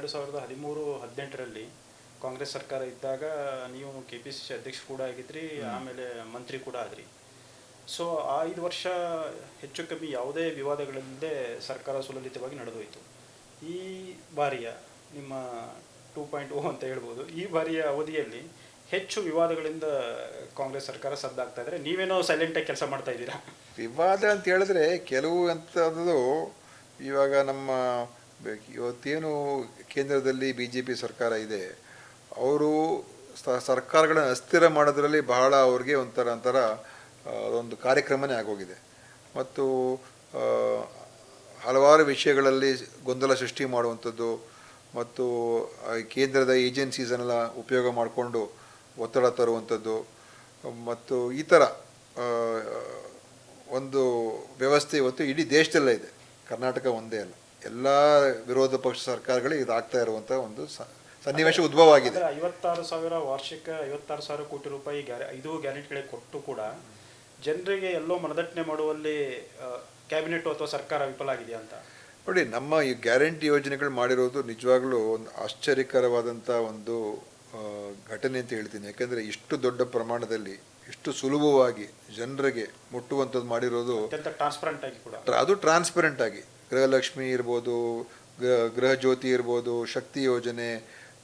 ಎರಡು ಸಾವಿರದ ಹದಿಮೂರು ಹದಿನೆಂಟರಲ್ಲಿ ಕಾಂಗ್ರೆಸ್ ಸರ್ಕಾರ ಇದ್ದಾಗ ನೀವು ಕೆ ಪಿ ಸಿ ಸಿ ಅಧ್ಯಕ್ಷ ಕೂಡ ಆಗಿದ್ರಿ ಆಮೇಲೆ ಮಂತ್ರಿ ಕೂಡ ಆದ್ರಿ. ಸೊ ಆ ಐದು ವರ್ಷ ಹೆಚ್ಚು ಕಮ್ಮಿ ಯಾವುದೇ ವಿವಾದಗಳಿಲ್ಲದೆ ಸರ್ಕಾರ ಸುಲಲಿತವಾಗಿ ನಡೆದೋಯಿತು. ಈ ಬಾರಿಯ ನಿಮ್ಮ ಟೂ ಪಾಯಿಂಟ್ ಓ ಅಂತ ಹೇಳ್ಬೋದು ಈ ಬಾರಿಯ ಅವಧಿಯಲ್ಲಿ ಹೆಚ್ಚು ವಿವಾದಗಳಿಂದ ಕಾಂಗ್ರೆಸ್ ಸರ್ಕಾರ ಸದ್ದಾಗ್ತಾ ಇದ್ರೆ ನೀವೇನೋ ಸೈಲೆಂಟಾಗಿ ಕೆಲಸ ಮಾಡ್ತಾ ಇದ್ದೀರಾ? ವಿವಾದ ಅಂತ ಹೇಳಿದ್ರೆ ಕೆಲವು ಅಂಥದ್ದು ಇವಾಗ ನಮ್ಮ ಬೆ- ಇವತ್ತೇನು ಕೇಂದ್ರದಲ್ಲಿ ಬಿ ಜೆ ಪಿ ಸರ್ಕಾರ ಇದೆ, ಅವರು ಸರ್ಕಾರಗಳನ್ನ ಅಸ್ಥಿರ ಮಾಡೋದ್ರಲ್ಲಿ ಬಹಳ ಅವ್ರಿಗೆ ಒಂಥರ ಒಂಥರ ಒಂದು ಕಾರ್ಯಕ್ರಮನೇ ಆಗೋಗಿದೆ. ಮತ್ತು ಹಲವಾರು ವಿಷಯಗಳಲ್ಲಿ ಗೊಂದಲ ಸೃಷ್ಟಿ ಮಾಡುವಂಥದ್ದು ಮತ್ತು ಕೇಂದ್ರದ ಏಜೆನ್ಸೀಸನ್ನೆಲ್ಲ ಉಪಯೋಗ ಮಾಡಿಕೊಂಡು ಒತ್ತಡ ತರುವಂಥದ್ದು ಮತ್ತು ಈ ಥರ ಒಂದು ವ್ಯವಸ್ಥೆ ಇವತ್ತು ಇಡೀ ದೇಶದಲ್ಲೇ ಇದೆ. ಕರ್ನಾಟಕ ಒಂದೇ ಅಲ್ಲ. ಎಲ್ಲ ವಿರೋಧ ಪಕ್ಷ ಸರ್ಕಾರಗಳಿಗೆ ಇದಾಗ್ತಾ ಇರುವಂಥ ಒಂದು ಸ- ಸನ್ನಿವೇಶ ಉದ್ಭವ ಆಗಿದೆ ಐವತ್ತಾರು ಸಾವಿರ ವಾರ್ಷಿಕ ಐವತ್ತಾರು ಸಾವಿರ ಕೋಟಿ ರೂಪಾಯಿ ಗ್ಯಾರ ಐದು ಗ್ಯಾರಂಟಿಗಳಿಗೆ ಕೊಟ್ಟು ಕೂಡ ಜನರಿಗೆ ಎಲ್ಲೋ ಮನದಟ್ಟನೆ ಮಾಡುವಲ್ಲಿ ಕ್ಯಾಬಿನೆಟ್ ಅಥವಾ ಸರ್ಕಾರ ವಿಫಲ ಆಗಿದೆ ಅಂತ? ನೋಡಿ ನಮ್ಮ ಈ ಗ್ಯಾರಂಟಿ ಯೋಜನೆಗಳು ಮಾಡಿರೋದು ನಿಜವಾಗ್ಲೂ ಒಂದು ಆಶ್ಚರ್ಯಕರವಾದಂಥ ಒಂದು ಘಟನೆ ಅಂತ ಹೇಳ್ತೀನಿ. ಯಾಕೆಂದರೆ ಇಷ್ಟು ದೊಡ್ಡ ಪ್ರಮಾಣದಲ್ಲಿ ಇಷ್ಟು ಸುಲಭವಾಗಿ ಜನರಿಗೆ ಮುಟ್ಟುವಂಥದ್ದು ಮಾಡಿರೋದು ಅತ್ಯಂತ ಟ್ರಾನ್ಸ್ಪರೆಂಟ್ ಆಗಿ ಕೂಡ. ಅದು ಟ್ರಾನ್ಸ್ಪರೆಂಟ್ ಆಗಿ. ಗೃಹಲಕ್ಷ್ಮಿ ಇರ್ಬೋದು, ಗೃಹ ಗೃಹ ಇರ್ಬೋದು, ಶಕ್ತಿ ಯೋಜನೆ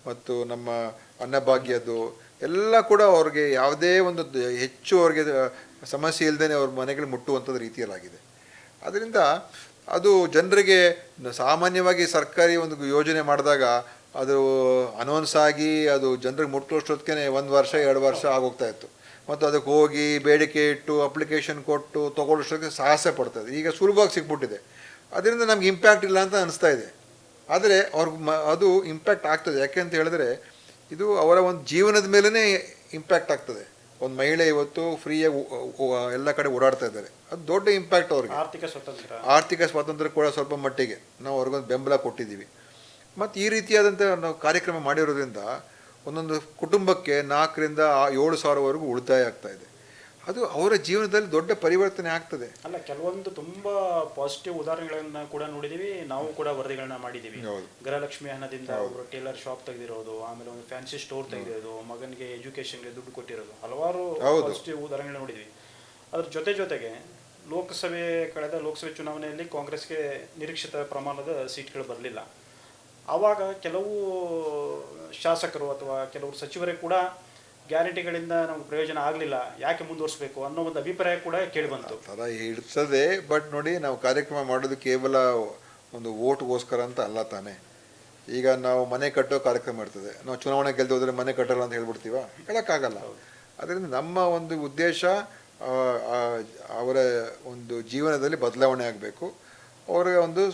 ಮತ್ತು ನಮ್ಮ ಅನ್ನಭಾಗ್ಯದ್ದು ಎಲ್ಲ ಕೂಡ ಅವ್ರಿಗೆ ಯಾವುದೇ ಒಂದು ಹೆಚ್ಚು ಅವ್ರಿಗೆ ಸಮಸ್ಯೆ ಇಲ್ಲದೇ ಅವ್ರ ಮನೆಗಳು ಮುಟ್ಟುವಂಥದ್ದು ರೀತಿಯಲ್ಲಾಗಿದೆ. ಅದರಿಂದ ಅದು ಜನರಿಗೆ ಸಾಮಾನ್ಯವಾಗಿ ಸರ್ಕಾರಿ ಒಂದು ಯೋಜನೆ ಮಾಡಿದಾಗ ಅದು ಅನೌನ್ಸ್ ಆಗಿ ಅದು ಜನರಿಗೆ ಮುಟ್ಟುವಷ್ಟೊತ್ತಿಗೆ ಒಂದು ವರ್ಷ, ಎರಡು ವರ್ಷ ಆಗೋಗ್ತಾ ಇತ್ತು. ಮತ್ತು ಅದಕ್ಕೆ ಹೋಗಿ ಬೇಡಿಕೆ ಇಟ್ಟು ಅಪ್ಲಿಕೇಶನ್ ಕೊಟ್ಟು ತೊಗೊಳ್ಳೋಷ್ಟೊತ್ತಿಗೆ ಸಾಹಸ ಪಡ್ತದೆ ಈಗ ಸುಲಭವಾಗಿ ಸಿಕ್ಬಿಟ್ಟಿದೆ ಅದರಿಂದ ನಮ್ಗೆ ಇಂಪ್ಯಾಕ್ಟ್ ಇಲ್ಲ ಅಂತ ಅನಿಸ್ತಾ ಇದೆ. ಆದರೆ ಅವ್ರಿಗೆ ಮ ಅದು ಇಂಪ್ಯಾಕ್ಟ್ ಆಗ್ತದೆ. ಯಾಕೆ ಅಂತ ಹೇಳಿದ್ರೆ ಇದು ಅವರ ಒಂದು ಜೀವನದ ಮೇಲೇ ಇಂಪ್ಯಾಕ್ಟ್ ಆಗ್ತದೆ. ಒಂದು ಮಹಿಳೆ ಇವತ್ತು ಫ್ರೀಯಾಗಿ ಎಲ್ಲ ಕಡೆ ಓಡಾಡ್ತಾ ಇದ್ದಾರೆ. ಅದು ದೊಡ್ಡ ಇಂಪ್ಯಾಕ್ಟ್ ಅವ್ರಿಗೆ. ಆರ್ಥಿಕ ಸ್ವಾತಂತ್ರ್ಯ ಆರ್ಥಿಕ ಸ್ವಾತಂತ್ರ್ಯ ಕೂಡ ಸ್ವಲ್ಪ ಮಟ್ಟಿಗೆ. ನಾವು ಅವ್ರಿಗೊಂದು ಬೆಂಬಲ ಕೊಟ್ಟಿದ್ದೀವಿ. ಮತ್ತು ಈ ರೀತಿಯಾದಂಥ ನಾವು ಕಾರ್ಯಕ್ರಮ ಮಾಡಿರೋದ್ರಿಂದ ಒಂದೊಂದು ಕುಟುಂಬಕ್ಕೆ ನಾಲ್ಕರಿಂದ ಏಳು ಸಾವಿರವರೆಗೂ ಉಳಿತಾಯ ಆಗ್ತಾಯಿದೆ ಅದು ಅವರ ಜೀವನದಲ್ಲಿ ದೊಡ್ಡ ಪರಿವರ್ತನೆ ಆಗ್ತದೆ. ಅಲ್ಲ ಕೆಲವೊಂದು ತುಂಬಾ ಪಾಸಿಟಿವ್ ಉದಾಹರಣೆಗಳನ್ನ ಕೂಡ ನೋಡಿದೀವಿ. ನಾವು ಕೂಡ ವರದಿಗಳನ್ನ ಮಾಡಿದೀವಿ. ಗೃಹಲಕ್ಷ್ಮಿ ಹಣದಿಂದ ಒಬ್ರು ಟೇಲರ್ ಶಾಪ್ ತೆಗೆದಿರೋದು ಆಮೇಲೆ ಒಂದು ಫ್ಯಾನ್ಸಿ ಸ್ಟೋರ್ ತೆಗೆದಿರೋದು ಮಗನಿಗೆ ಎಜುಕೇಶನ್ಗೆ ದುಡ್ಡು ಕೊಟ್ಟಿರೋದು ಹಲವಾರು. ಪಾಸಿಟಿವ್ ಉದಾಹರಣೆಗಳನ್ನ ನೋಡಿದ್ವಿ. ಅದ್ರ ಜೊತೆ ಜೊತೆಗೆ ಲೋಕಸಭೆ ಕಳೆದ ಲೋಕಸಭೆ ಚುನಾವಣೆಯಲ್ಲಿ ಕಾಂಗ್ರೆಸ್ಗೆ ನಿರೀಕ್ಷಿತ ಪ್ರಮಾಣದ ಸೀಟ್ಗಳು ಬರಲಿಲ್ಲ. ಆವಾಗ ಕೆಲವು ಶಾಸಕರು ಅಥವಾ ಕೆಲವರು ಸಚಿವರೇ ಕೂಡ ಗ್ಯಾರಂಟಿಗಳಿಂದ ನಮ್ಗೆ ಪ್ರಯೋಜನ ಆಗಲಿಲ್ಲ, ಯಾಕೆ ಮುಂದುವರಿಸಬೇಕು ಅನ್ನೋ ಒಂದು ಅಭಿಪ್ರಾಯ ಕೂಡ ಕೇಳಿಬಂತು ಥರ ಇರ್ತದೆ ಬಟ್ ನೋಡಿ ನಾವು ಕಾರ್ಯಕ್ರಮ ಮಾಡೋದು ಕೇವಲ ಒಂದು ಓಟ್ಗೋಸ್ಕರ ಅಂತ ಅಲ್ಲ ತಾನೇ. ಈಗ ನಾವು ಮನೆ ಕಟ್ಟೋ ಕಾರ್ಯಕ್ರಮ ಇರ್ತದೆ. ನಾವು ಚುನಾವಣೆ ಗೆಲ್ದು ಹೋದರೆ ಮನೆ ಕಟ್ಟಲ್ಲ ಅಂತ ಹೇಳ್ಬಿಡ್ತೀವ? ಹೇಳೋಕ್ಕಾಗಲ್ಲ. ಅದರಿಂದ ನಮ್ಮ ಒಂದು ಉದ್ದೇಶ ಅವರ ಒಂದು ಜೀವನದಲ್ಲಿ ಬದಲಾವಣೆ ಆಗಬೇಕು. ಅವ್ರಿಗೆ ಒಂದು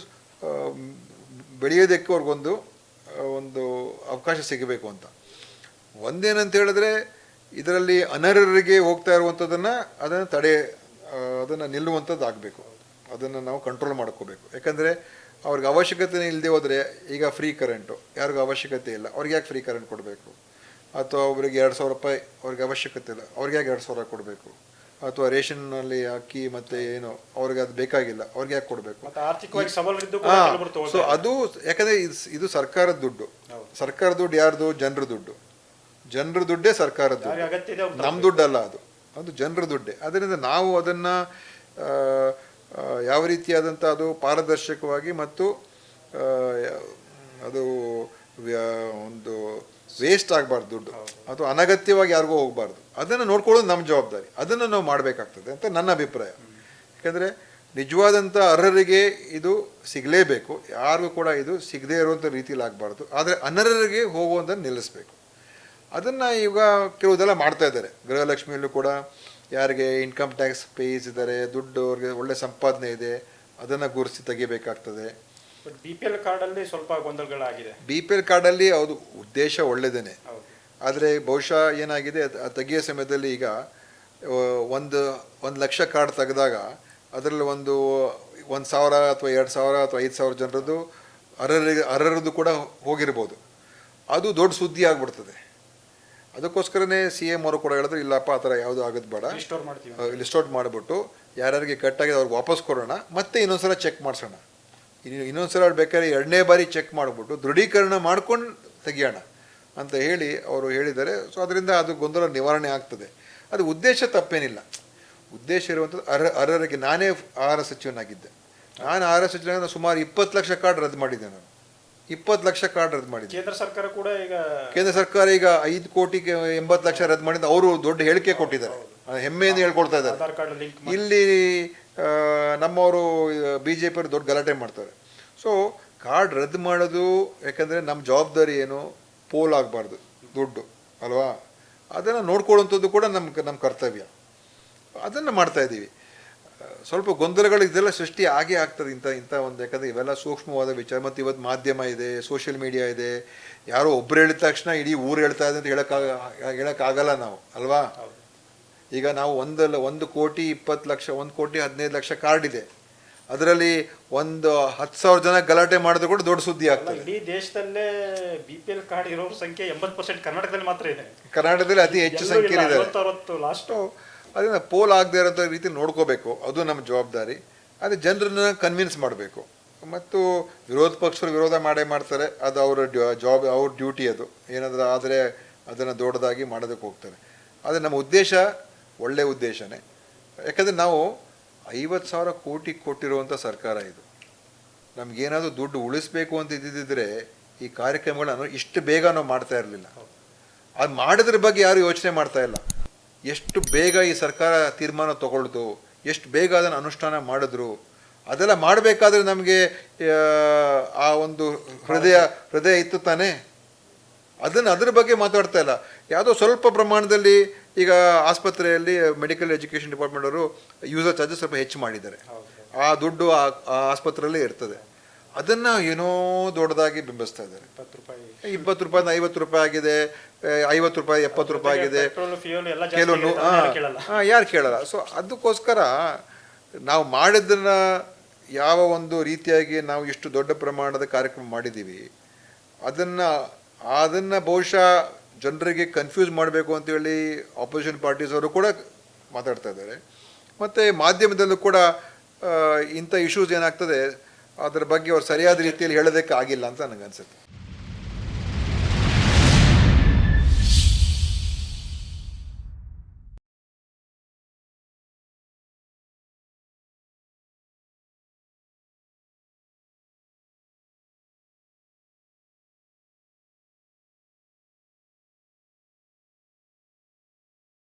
ಬೆಳೆಯೋದಕ್ಕೆ ಅವ್ರಿಗೊಂದು ಒಂದು ಅವಕಾಶ ಸಿಗಬೇಕು ಅಂತ. ಒಂದೇನಂತ ಹೇಳಿದ್ರೆ ಇದರಲ್ಲಿ ಅನರ್ಹರಿಗೆ ಹೋಗ್ತಾ ಇರುವಂಥದ್ದನ್ನು ಅದನ್ನು ತಡೆ ಅದನ್ನು ನಿಲ್ಲುವಂಥದ್ದು ಆಗಬೇಕು ಅದನ್ನು ನಾವು ಕಂಟ್ರೋಲ್ ಮಾಡ್ಕೋಬೇಕು. ಯಾಕಂದರೆ ಅವ್ರಿಗೆ ಅವಶ್ಯಕತೆ ಇಲ್ಲದೆ ಹೋದರೆ ಈಗ ಫ್ರೀ ಕರೆಂಟು ಯಾರಿಗೂ ಅವಶ್ಯಕತೆ ಇಲ್ಲ. ಅವ್ರಿಗೆ ಯಾಕೆ ಫ್ರೀ ಕರೆಂಟ್ ಕೊಡಬೇಕು? ಅಥವಾ ಒಬ್ರಿಗೆ ಎರಡು ಸಾವಿರ ರೂಪಾಯಿ ಅವ್ರಿಗೆ ಅವಶ್ಯಕತೆ ಇಲ್ಲ. ಅವ್ರಿಗೆ ಯಾಕೆ ಎರಡು ಸಾವಿರ ಕೊಡಬೇಕು? ಅಥವಾ ರೇಷನ್ನಲ್ಲಿ ಅಕ್ಕಿ ಮತ್ತು ಏನು ಅವ್ರಿಗೆ ಅದು ಬೇಕಾಗಿಲ್ಲ. ಅವ್ರಿಗೆ ಯಾಕೆ ಕೊಡಬೇಕು? ಹಾ ಸೊ ಅದು ಯಾಕಂದ್ರೆ ಇದು- ಇದು ಸರ್ಕಾರದ ದುಡ್ಡು. ಸರ್ಕಾರ ಸರ್ಕಾರದ ದುಡ್ಡು ಯಾರ್ದು? ಜನರ ದುಡ್ಡು. ಜನರ ದುಡ್ಡೇ ಸರ್ಕಾರದ ದುಡ್ಡು. ಯಾರಿಗೆ ಅಗತ್ಯ ಇದೆ ಅವ್ರು ನಮ್ಮ ದುಡ್ಡಲ್ಲ ಅದು. ಅದು ಜನರ ದುಡ್ಡೇ. ಅದರಿಂದ ನಾವು ಅದನ್ನು ಯಾವ ರೀತಿಯಾದಂಥ ಅದು ಪಾರದರ್ಶಕವಾಗಿ ಮತ್ತು ಅದು ಒಂದು ವೇಸ್ಟ್ ಆಗಬಾರ್ದು ದುಡ್ಡು. ಅದು ಅನಗತ್ಯವಾಗಿ ಯಾರಿಗೂ ಹೋಗಬಾರ್ದು. ಅದನ್ನು ನೋಡ್ಕೊಳ್ಳೋದು ನಮ್ಮ ಜವಾಬ್ದಾರಿ. ಅದನ್ನು ನಾವು ಮಾಡಬೇಕಾಗ್ತದೆ ಅಂತ ನನ್ನ ಅಭಿಪ್ರಾಯ. ಯಾಕಂದರೆ ನಿಜವಾದಂಥ ಅರ್ಹರಿಗೆ ಇದು ಸಿಗಲೇಬೇಕು. ಯಾರಿಗೂ ಕೂಡ ಇದು ಸಿಗದೇ ಇರುವಂಥ ರೀತಿಯಲ್ಲಿ ಆಗಬಾರ್ದು. ಆದರೆ ಅನರ್ಹರಿಗೆ ಹೋಗುವಂಥ ನಿಲ್ಲಿಸಬೇಕು. ಅದನ್ನು ಈಗ ಕೆಲವುದೆಲ್ಲ ಮಾಡ್ತಾ ಇದ್ದಾರೆ. ಗೃಹಲಕ್ಷ್ಮಿಯಲ್ಲೂ ಕೂಡ ಯಾರಿಗೆ ಇನ್ಕಮ್ ಟ್ಯಾಕ್ಸ್ ಪೇಸ್ ಇದ್ದಾರೆ ದುಡ್ಡು ಅವ್ರಿಗೆ ಒಳ್ಳೆ ಸಂಪಾದನೆ ಇದೆ ಅದನ್ನು ಗುರುಸಿ ತೆಗಿಬೇಕಾಗ್ತದೆ. ಬಿ ಪಿ ಎಲ್ ಕಾರ್ಡಲ್ಲಿ ಸ್ವಲ್ಪ ಗೊಂದಲಗಳಾಗಿದೆ. ಬಿ ಪಿ ಎಲ್ ಕಾರ್ಡಲ್ಲಿ ಅದು ಉದ್ದೇಶ ಒಳ್ಳೆಯದೇ ಆದರೆ ಬಹುಶಃ ಏನಾಗಿದೆ ತೆಗಿಯೋ ಸಮಯದಲ್ಲಿ ಈಗ ಒಂದು ಒಂದು ಲಕ್ಷ ಕಾರ್ಡ್ ತೆಗೆದಾಗ ಅದರಲ್ಲಿ ಒಂದು ಒಂದು ಸಾವಿರ ಅಥವಾ ಎರಡು ಸಾವಿರ ಅಥವಾ ಐದು ಸಾವಿರ ಜನರದ್ದು ಅರ್ಹರಿಗೆ ಅರ್ಹರದ್ದು ಕೂಡ ಹೋಗಿರ್ಬೋದು. ಅದು ದೊಡ್ಡ ಸುದ್ದಿ ಆಗ್ಬಿಡ್ತದೆ. ಅದಕ್ಕೋಸ್ಕರನೇ ಸಿ ಎಂ ಅವರು ಕೂಡ ಹೇಳಿದ್ರು ಇಲ್ಲಪ್ಪ ಆ ಥರ ಯಾವುದು ಆಗೋದು ಬೇಡ. ರಿಸ್ಟೋರ್ ಮಾಡ್ತೀವಿ ಲಿಸ್ಟ್ ಔಟ್ ಮಾಡಿಬಿಟ್ಟು ಯಾರ್ಯಾರಿಗೆ ಆಗಿದೆ ಅವ್ರಿಗೆ ವಾಪಸ್ ಕೊಡೋಣ ಮತ್ತೆ ಇನ್ನೊಂದ್ಸಲ ಚೆಕ್ ಮಾಡಿಸೋಣ. ಇನ್ನು ಇನ್ನೊಂದ್ಸಲ ಬೇಕಾದ್ರೆ ಎರಡನೇ ಬಾರಿ ಚೆಕ್ ಮಾಡಿಬಿಟ್ಟು ದೃಢೀಕರಣ ಮಾಡ್ಕೊಂಡು ತೆಗಿಯೋಣ ಅಂತ ಹೇಳಿ ಅವರು ಹೇಳಿದ್ದಾರೆ. ಸೊ ಅದರಿಂದ ಅದು ಗೊಂದಲ ನಿವಾರಣೆ ಆಗ್ತದೆ. ಅದು ಉದ್ದೇಶ ತಪ್ಪೇನಿಲ್ಲ. ಉದ್ದೇಶ ಇರುವಂಥದ್ದು ಅರ್ಹ ಅರ್ಹರಿಗೆ ನಾನೇ ಆಹಾರ ಸಚಿವನಾಗಿದ್ದೆ ನಾನು ಆಹಾರ ಸಚಿವನಾಗ ಸುಮಾರು ಇಪ್ಪತ್ತು ಲಕ್ಷ ಕಾರ್ಡ್ ರದ್ದು ಮಾಡಿದ್ದೆ ನಾನು. ಇಪ್ಪತ್ತು ಲಕ್ಷ ಕಾರ್ಡ್ ರದ್ದು ಮಾಡಿದೆ ಕೇಂದ್ರ ಸರ್ಕಾರ ಕೂಡ ಈಗ ಕೇಂದ್ರ ಸರ್ಕಾರ ಈಗ ಐದು ಕೋಟಿಗೆ ಎಂಬತ್ತು ಲಕ್ಷ ರದ್ದು ಮಾಡಿದ್ದು ಅವರು ದೊಡ್ಡ ಹೇಳಿಕೆ ಕೊಟ್ಟಿದ್ದಾರೆ. ಹೆಮ್ಮೆಯಿಂದ ಹೇಳ್ಕೊಳ್ತಾ ಇದ್ದಾರೆ. ಇಲ್ಲಿ ನಮ್ಮವರು ಬಿ ಜೆ ಪಿಯವರು ದೊಡ್ಡ ಗಲಾಟೆ ಮಾಡ್ತಾರೆ. ಸೊ ಕಾರ್ಡ್ ರದ್ದು ಮಾಡೋದು ಯಾಕಂದರೆ ನಮ್ಮ ಜವಾಬ್ದಾರಿ ಏನು? ಪೋಲ್ ಆಗಬಾರ್ದು ದುಡ್ಡು ಅಲ್ವಾ? ಅದನ್ನು ನೋಡ್ಕೊಳ್ಳೋಂಥದ್ದು ಕೂಡ ನಮ್ಮ ನಮ್ಮ ಕರ್ತವ್ಯ. ಅದನ್ನು ಮಾಡ್ತಾ ಇದ್ದೀವಿ. ಆ, ಸ್ವಲ್ಪ ಗೊಂದಲಗಳು ಇದೆಲ್ಲ ಸೃಷ್ಟಿ ಆಗೇ ಆಗ್ತದೆ ಇಂಥ ಇಂಥ ಒಂದು ಯಾಕಂದರೆ ಇವೆಲ್ಲ ಸೂಕ್ಷ್ಮವಾದ ವಿಚಾರ. ಮತ್ತು ಇವತ್ತು ಮಾಧ್ಯಮ ಇದೆ ಸೋಷಿಯಲ್ ಮೀಡಿಯಾ ಇದೆ. ಯಾರೋ ಒಬ್ರು ಹೇಳಿದ ತಕ್ಷಣ ಇಡೀ ಊರು ಹೇಳ್ತಾ ಇದೆ ಅಂತ ಹೇಳೋಕ್ಕಾಗ ಹೇಳೋಕ್ಕಾಗಲ್ಲ ನಾವು ಅಲ್ವಾ? ಈಗ ನಾವು ಒಂದಲ್ಲ ಒಂದು ಕೋಟಿ ಇಪ್ಪತ್ತು ಲಕ್ಷ ಒಂದು ಕೋಟಿ ಹದಿನೈದು ಲಕ್ಷ ಕಾರ್ಡ್ ಇದೆ. ಅದರಲ್ಲಿ ಒಂದು ಹತ್ತು ಸಾವಿರ ಜನ ಗಲಾಟೆ ಮಾಡಿದ್ರು ಕೂಡ ದೊಡ್ಡ ಸುದ್ದಿ ಆಗ್ತದೆ. ಇಡೀ ದೇಶದಲ್ಲೇ ಬಿ ಪಿ ಎಲ್ ಕಾರ್ಡ್ ಇರೋ ಸಂಖ್ಯೆ ಎಂಬತ್ತು ಪರ್ಸೆಂಟ್ ಕರ್ನಾಟಕದಲ್ಲಿ ಮಾತ್ರ ಇದೆ. ಕರ್ನಾಟಕದಲ್ಲಿ ಅತಿ ಹೆಚ್ಚು ಸಂಖ್ಯೆ ಇದೆ ಅದನ್ನ ಪೋಲ್ ಆಗದೇ ಇರೋಂಥ ರೀತಿ ನೋಡ್ಕೋಬೇಕು. ಅದು ನಮ್ಮ ಜವಾಬ್ದಾರಿ. ಅದೇ ಜನರನ್ನ ಕನ್ವಿನ್ಸ್ ಮಾಡಬೇಕು. ಮತ್ತು ವಿರೋಧ ಪಕ್ಷರು ವಿರೋಧ ಮಾಡೇ ಮಾಡ್ತಾರೆ. ಅದು ಅವರ ಜಾಬ್ ಅವ್ರ ಡ್ಯೂಟಿ ಅದು. ಏನಾದರೂ ಆದರೆ ಅದನ್ನು ದೊಡ್ಡದಾಗಿ ಮಾಡೋದಕ್ಕೆ ಹೋಗ್ತಾರೆ. ಆದರೆ ನಮ್ಮ ಉದ್ದೇಶ ಒಳ್ಳೆಯ ಉದ್ದೇಶನೇ. ಯಾಕಂದರೆ ನಾವು ಐವತ್ತು ಸಾವಿರ ಕೋಟಿ ಕೊಟ್ಟಿರುವಂಥ ಸರ್ಕಾರ ಇದು. ನಮಗೇನಾದರೂ ದುಡ್ಡು ಉಳಿಸ್ಬೇಕು ಅಂತ ಇದ್ದಿದ್ದರೆ ಈ ಕಾರ್ಯಕ್ರಮಗಳನ್ನು ಇಷ್ಟು ಬೇಗ ನಾವು ಮಾಡ್ತಾ ಇರಲಿಲ್ಲ. ಅದು ಮಾಡಿದ್ರ ಬಗ್ಗೆ ಯಾರು ಯೋಚನೆ ಮಾಡ್ತಾ ಇಲ್ಲ. ಎಷ್ಟು ಬೇಗ ಈ ಸರ್ಕಾರ ತೀರ್ಮಾನ ತಗೊಳ್ತು ಎಷ್ಟು ಬೇಗ ಅದನ್ನು ಅನುಷ್ಠಾನ ಮಾಡಿದ್ರು ಅದೆಲ್ಲ ಮಾಡಬೇಕಾದ್ರೆ ನಮಗೆ ಆ ಒಂದು ಹೃದಯ ಹೃದಯ ಇತ್ತು ತಾನೇ? ಅದನ್ನು ಅದ್ರ ಬಗ್ಗೆ ಮಾತಾಡ್ತಾ ಇಲ್ಲ. ಯಾವುದೋ ಸ್ವಲ್ಪ ಪ್ರಮಾಣದಲ್ಲಿ ಈಗ ಆಸ್ಪತ್ರೆಯಲ್ಲಿ ಮೆಡಿಕಲ್ ಎಜುಕೇಷನ್ ಡಿಪಾರ್ಟ್ಮೆಂಟ್ ಅವರು ಯೂಸರ್ ಚಾರ್ಜಸ್ ಸ್ವಲ್ಪ ಹೆಚ್ಚು ಮಾಡಿದ್ದಾರೆ. ಆ ದುಡ್ಡು ಆ ಆಸ್ಪತ್ರೆಯಲ್ಲೇ ಇರ್ತದೆ. ಅದನ್ನು ಏನೋ ದೊಡ್ಡದಾಗಿ ಬಿಂಬಿಸ್ತಾ ಇದ್ದಾರೆ. ಇಪ್ಪತ್ತು ರೂಪಾಯಿ. ಐವತ್ತು ರೂಪಾಯಿ ಆಗಿದೆ ಐವತ್ತು ರೂಪಾಯಿ ಎಪ್ಪತ್ತು ರೂಪಾಯಿ ಆಗಿದೆ. ಕೆಲವೊಂದು ಯಾರು ಕೇಳಲ್ಲ. ಸೊ ಅದಕ್ಕೋಸ್ಕರ ನಾವು ಮಾಡಿದ್ದನ್ನ ಯಾವ ಒಂದು ರೀತಿಯಾಗಿ ನಾವು ಇಷ್ಟು ದೊಡ್ಡ ಪ್ರಮಾಣದ ಕಾರ್ಯಕ್ರಮ ಮಾಡಿದ್ದೀವಿ. ಅದನ್ನು ಅದನ್ನು ಬಹುಶಃ ಜನರಿಗೆ ಕನ್ಫ್ಯೂಸ್ ಮಾಡಬೇಕು ಅಂತೇಳಿ ಆಪೋಸಿಷನ್ ಪಾರ್ಟೀಸ್ ಅವರು ಕೂಡ ಮಾತಾಡ್ತಾ ಇದ್ದಾರೆ. ಮತ್ತು ಮಾಧ್ಯಮದಲ್ಲೂ ಕೂಡ ಇಂಥ ಇಶ್ಯೂಸ್ ಏನಾಗ್ತದೆ ಅದರ ಬಗ್ಗೆ ಅವ್ರು ಸರಿಯಾದ ರೀತಿಯಲ್ಲಿ ಹೇಳೋದಕ್ಕೆ ಆಗಿಲ್ಲ ಅಂತ ನನಗೆ ಅನ್ಸುತ್ತೆ